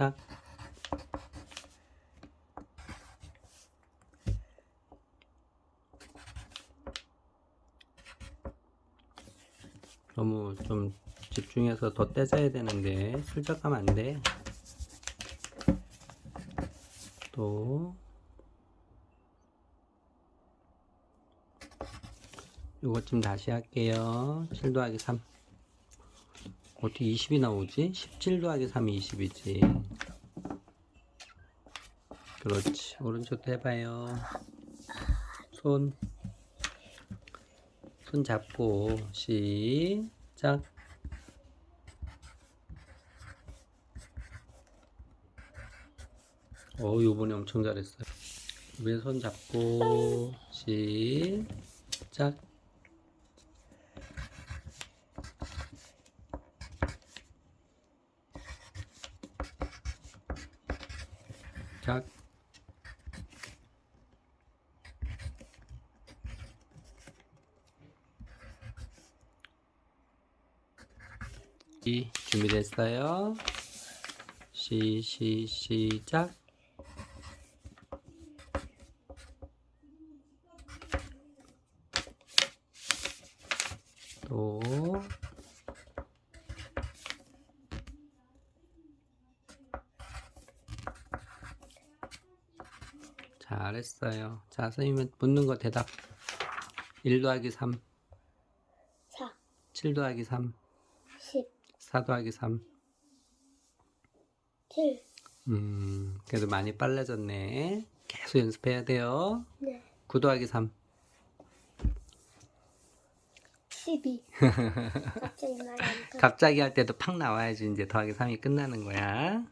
시작. 너무 좀 집중해서 더 떼져야 되는데 슬쩍 하면 안 돼. 또 요것 좀 다시 할게요. 7 더하기 3 어떻게 20이 나오지? 17 더하기 3이 20이지. 그렇지. 오른쪽도 해봐요. 손. 손 잡고, 시작. 어, 요번에 엄청 잘했어요. 왼손 잡고, 시작. 작. 이 준비됐어요? 시, 시, 시작. 또 잘했어요. 자, 선생님은 묻는 거 대답. 1 더하기 3, 4, 7 더하기 3, 10, 4 더하기 3. 7, 음, 그래도 많이 빨라졌네. 계속 연습해야 돼요. 네, 9 더하기 3. 12. 갑자기 돼. 갑자기 할 때도 팍 나와야지 이제 더하기 3이 끝나는 거야.